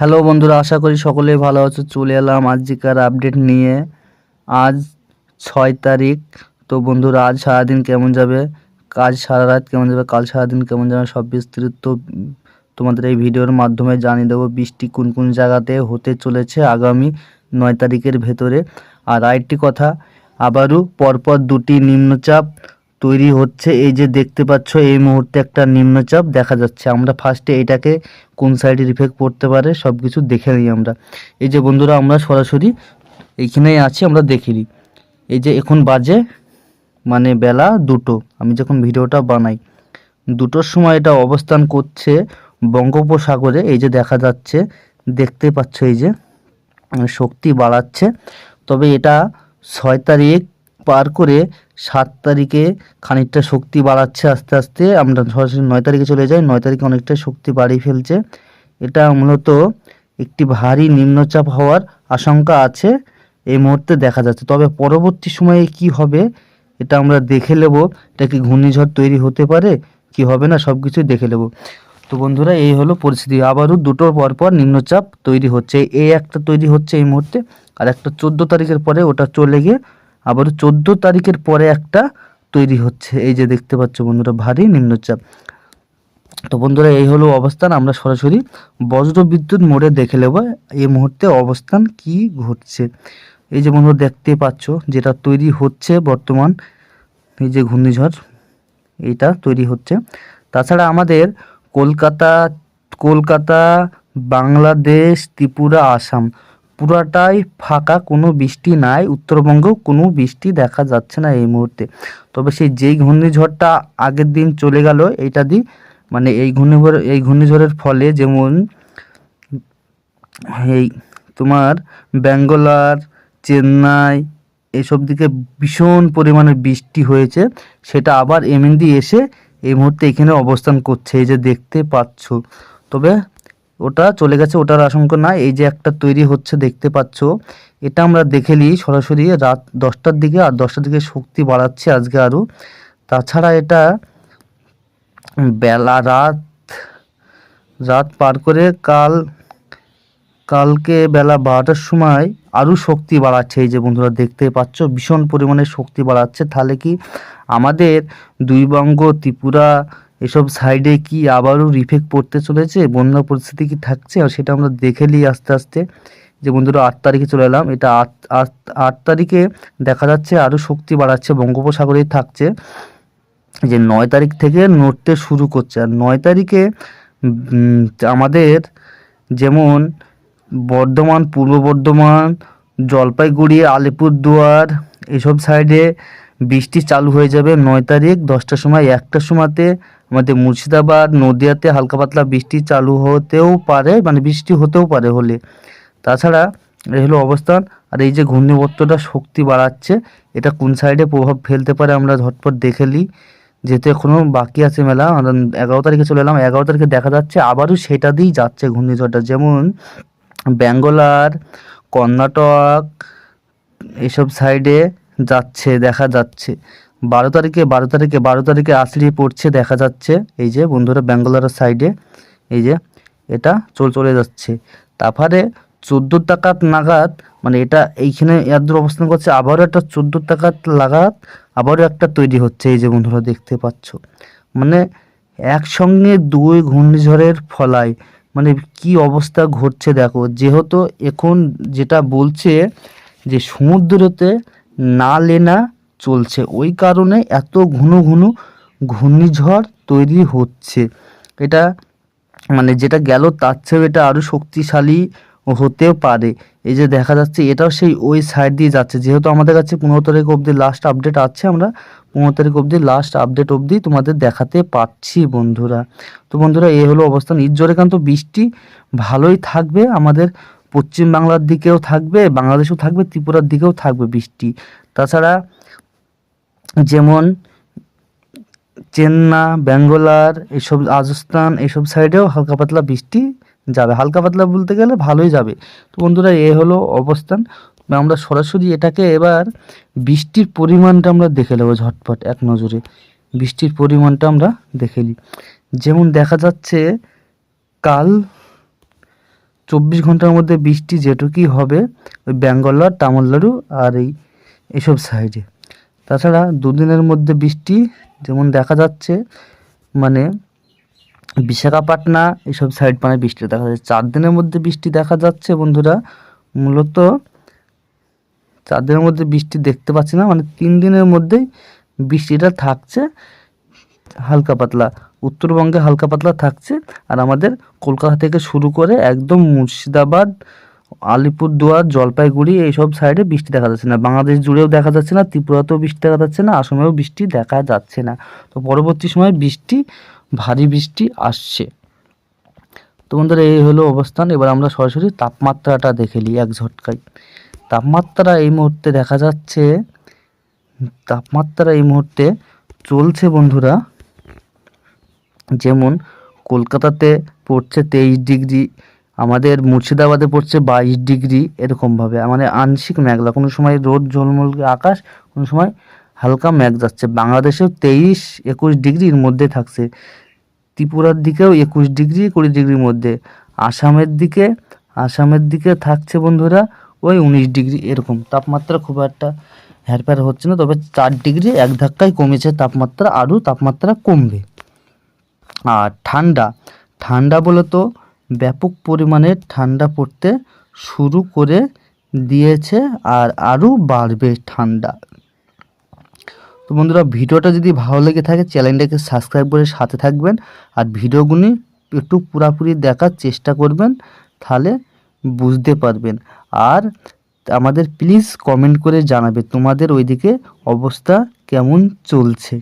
Hello বন্ধুরা আশা করি সকলেই ভালো আছো। চলে এলাম আজকের আপডেট নিয়ে। আজ ছয় তারিখ। তো বন্ধুরা আজ সারাদিন কেমন যাবে? কাজ সারা রাত কেমন যাবে? কাল সারাদিন কেমন যাবে? সব বিস্তৃত উম, তোমাদের এই ভিডিওর মাধ্যমে জানিয়ে দেবো বৃষ্টি কোন কোন জায়গাতে হতে চলেছে আগামী নয় তারিখের ভেতরে। আর আরেকটি কথা আবারও পরপর দুটি নিম্নচাপ তৈরি হচ্ছে। এই যে দেখতে পাচ্ছ, এই মুহূর্তে একটা নিম্নচাপ দেখা যাচ্ছে। আমরা ফার্স্টে এটাকে কোন সাইডে রিফেক্ট পড়তে পারে সব কিছু দেখে নিই আমরা। এই যে বন্ধুরা, আমরা সরাসরি এইখানেই আছি, আমরা দেখে নিই। এই যে এখন বাজে মানে বেলা দুটো। আমি যখন ভিডিওটা বানাই, দুটোর সময় এটা অবস্থান করছে বঙ্গোপসাগরে। এই যে দেখা যাচ্ছে, দেখতে পাচ্ছ এই যে, শক্তি বাড়াচ্ছে। তবে এটা ছয় তারিখ পার করে সাত তারিখে খানিকটা শক্তি বাড়াচ্ছে আস্তে আস্তে। আমরা সরাসরি নয় তারিখে চলে যাই, নয় তারিখে অনেকটা শক্তি বাড়িয়ে ফেলছে। এটা মূলত একটি ভারী নিম্নচাপ হওয়ার আশঙ্কা আছে, এই মুহূর্তে দেখা যাচ্ছে। তবে পরবর্তী সময়ে কি হবে, এটা আমরা দেখে নেব। এটা কি ঘূর্ণিঝড় তৈরি হতে পারে, কি হবে না সব কিছুই দেখে নেব। তো বন্ধুরা, এই হলো পরিস্থিতি। আবারও দুটোর পর পর নিম্নচাপ তৈরি হচ্ছে। এই একটা তৈরি হচ্ছে এই মুহূর্তে, আর একটা চোদ্দ তারিখের পরে ওটা চলে গিয়ে আবারও চোদ্দ তারিখের পরে একটা তৈরি হচ্ছে। এই যে দেখতে পাচ্ছ বন্ধুরা, ভারী নিম্নচাপ। তো বন্ধুরা, এই হলো অবস্থান। আমরা সরাসরি বজ্র বিদ্যুৎ মোড়ে দেখে নেব এই মুহূর্তে অবস্থান কি ঘটছে। এই যে বন্ধুরা, দেখতে পাচ্ছ যেটা তৈরি হচ্ছে বর্তমান। এই যে ঘূর্ণিঝড় এইটা তৈরি হচ্ছে। তাছাড়া আমাদের কলকাতা কলকাতা, বাংলাদেশ, ত্রিপুরা, আসাম। পুরাটাই ফাঁকা, কোনো বৃষ্টি নাই। উত্তরবঙ্গেও কোনো বৃষ্টি দেখা যাচ্ছে না এই মুহূর্তে। তবে সেই যেই ঘূর্ণিঝড়টা আগের দিন চলে গেল, এইটা দিয়ে মানে এই ঘূর্ণিঝড়, এই ঘূর্ণিঝড়ের ফলে যেমন এই তোমার ব্যাঙ্গালোর, চেন্নাই এসব দিকে ভীষণ পরিমাণে বৃষ্টি হয়েছে, সেটা আবার এমএনডি এসে এই মুহূর্তে এখানে অবস্থান করছে, এই যে দেখতে পাচ্ছ। তবে ওটা চলে গেছে, ওটার আশঙ্কা না এই যে একটা তৈরি হচ্ছে, দেখতে পাচ্ছ। এটা আমরা দেখে নিই সরাসরি রাত দশটার দিকে, আর দশটার দিকে শক্তি বাড়াচ্ছে আজকে আরও তাছাড়া এটা বেলা রাত রাত পার করে কাল, কালকে বেলা বারোটার সময় আরও শক্তি বাড়াচ্ছে। এই যে বন্ধুরা দেখতে পাচ্ছ, ভীষণ পরিমাণে শক্তি বাড়াচ্ছে। তাহলে কি আমাদের দুই বঙ্গ ত্রিপুরা এসব সাইডে কি আবারও রিফেক্ট পড়তে চলেছে? বন্যা পরিস্থিতি কি থাকছে? আর সেটা আমরা দেখে নিই আস্তে আস্তে। যে বন্ধুরা, আট তারিখে চলে এলাম। এটা আট আট তারিখে দেখা যাচ্ছে আরও শক্তি বাড়াচ্ছে, বঙ্গোপসাগরেই থাকছে। যে নয় তারিখ থেকে নড়তে শুরু করছে। আর নয় তারিখে আমাদের যেমন বর্ধমান, পূর্ব বর্ধমান, জলপাইগুড়ি, আলিপুরদুয়ার, এসব সাইডে বৃষ্টি চালু হয়ে যাবে নয় তারিখ, দশটার সময়, একটার সময়তে আমাদের মুর্শিদাবাদ, নদিয়াতে হালকা পাতলা বৃষ্টি চালু হতেও পারে মানে বৃষ্টি হতেও পারে হলে। তাছাড়া এই হলো অবস্থান, আর এই যে ঘূর্ণিবর্তটা শক্তি বাড়াচ্ছে, এটা কোন সাইডে প্রভাব ফেলতে পারে আমরা ঝটপট দেখে নিই। যেহেতু এখনও বাকি আছে মেলা, আমরা এগারো তারিখে চলে এলাম, এগারো তারিখে দেখা যাচ্ছে আবারও সেটা দিয়েই যাচ্ছে ঘূর্ণিঝড়টা। যেমন ব্যাঙ্গালোর কর্ণাটক, এসব সাইডে যাচ্ছে, দেখা যাচ্ছে। বারো তারিখে বারো তারিখে বারো তারিখে আসলি পড়ছে, দেখা যাচ্ছে। এই যে বন্ধুরা ব্যাঙ্গালোরের সাইডে, এই যে এটা চল, চলে যাচ্ছে। তারপরে চোদ্দ টাকাত নাগাদ মানে এটা এইখানে এত দূর অবস্থান করছে, আবারও একটা চোদ্দ টাকাত লাগাত আবারও একটা তৈরি হচ্ছে, এই যে বন্ধুরা দেখতে পাচ্ছ। মানে একসঙ্গে দুই ঘূর্ণিঝড়ের ফলায় মানে কি অবস্থা ঘটছে দেখো। যেহেতু এখন যেটা বলছে যে সমুদ্রতে না লেনা চলছে। ওই কারণে এত ঘন ঘন ঘূর্ণিঝড় তৈরি হচ্ছে। এটা মানে যেটা গেল তার চেয়েও এটা আরও শক্তিশালী হতেও পারে। এই যে দেখা যাচ্ছে এটাও সেই ওই সাইড দিয়ে যাচ্ছে। যেহেতু আমাদের কাছে পনেরো তারিখ অবধি লাস্ট আপডেট আছে, আমরা পনেরো তারিখ অবধি লাস্ট আপডেট অবধি তোমাদের দেখাতে পারছি বন্ধুরা। তো বন্ধুরা, এই হলো অবস্থান ইজ্জরেকান্ত বৃষ্টি ভালোই থাকবে আমাদের পশ্চিম বাংলার দিকেও থাকবে, বাংলাদেশেও থাকবে, ত্রিপুরার দিকেও থাকবে বৃষ্টি। তাছাড়া যেমন চেন্না ব্যাঙ্গালোর, এসব রাজস্থান, এসব সাইডেও হালকা পাতলা বৃষ্টি যাবে। হালকা পাতলা বলতে গেলে ভালোই যাবে। তো বন্ধুরা, এ হলো অবস্থান। আমরা সরাসরি এটাকে এবার বৃষ্টির পরিমাণটা আমরা দেখে নেব ঝটপট, এক নজরে। বৃষ্টির পরিমাণটা আমরা দেখে নিই। যেমন দেখা যাচ্ছে, কাল চব্বিশ ঘণ্টার মধ্যে বৃষ্টি যেটুকুই হবে, ওই ব্যাঙ্গালোর, তামিলনাড়ু আর এই এসব সাইডে তাছাড়া দুদিনের মধ্যে বৃষ্টি যেমন দেখা যাচ্ছে মানে বিশাখাপাটনা এইসব সাইড মানে বৃষ্টি দেখা যাচ্ছে। চার দিনের মধ্যে বৃষ্টি দেখা যাচ্ছে বন্ধুরা, মূলত চার দিনের মধ্যে বৃষ্টি দেখতে পাচ্ছি না মানে তিন দিনের মধ্যেই বৃষ্টিটা থাকছে। হালকা পাতলা, উত্তরবঙ্গে হালকা পাতলা থাকছে। আর আমাদের কলকাতা থেকে শুরু করে একদম মুর্শিদাবাদ, আলিপুরদুয়ার, জলপাইগুড়ি এইসব সাইডে বৃষ্টি দেখা যাচ্ছে না। বাংলাদেশ জুড়েও দেখা যাচ্ছে না, ত্রিপুরাতেও বৃষ্টি দেখা যাচ্ছে না, আসামেও বৃষ্টি দেখা যাচ্ছে না। তো পরবর্তী সময় বৃষ্টি, ভারী বৃষ্টি আসছে। তো বন্ধুরা, এই হলো অবস্থান। এবার আমরা সরাসরি তাপমাত্রাটা দেখে নিই এক ঝটকায়। তাপমাত্রা এই মুহূর্তে দেখা যাচ্ছে, তাপমাত্রা এই মুহূর্তে চলছে বন্ধুরা যেমন কলকাতাতে পড়ছে তেইশ ডিগ্রি, আমাদের মুর্শিদাবাদে পড়ছে বাইশ ডিগ্রি এরকমভাবে। মানে আংশিক মেঘলা, কোনো সময় রোদ ঝলমল আকাশ, কোনো সময় হালকা মেঘ যাচ্ছে। বাংলাদেশেও তেইশ, একুশ ডিগ্রির মধ্যে থাকছে। ত্রিপুরার দিকেও একুশ ডিগ্রি, কুড়ি ডিগ্রির মধ্যে। আসামের দিকে আসামের দিকে থাকছে বন্ধুরা ওই উনিশ ডিগ্রি এরকম। তাপমাত্রা খুব একটা হ্যারপ্যার হচ্ছে না, তবে চার ডিগ্রি এক ধাক্কায় কমেছে, তাপমাত্রা আরও তাপমাত্রা কমবে। আর ঠান্ডা। ঠান্ডা বলে তো ব্যাপক পরিমাণে ঠান্ডা পড়তে শুরু করে দিয়েছে আর আরও বাড়বে ঠান্ডা। তো বন্ধুরা, ভিডিওটা যদি ভালো লেগে থাকে, চ্যানেলটাকে সাবস্ক্রাইব করে সাথে থাকবেন আর ভিডিওগুলি একটু পুরাপুরি দেখার চেষ্টা করবেন, তাহলে বুঝতে পারবেন। আর আমাদের প্লিজ কমেন্ট করে জানাবে তোমাদের ওইদিকে অবস্থা কেমন চলছে।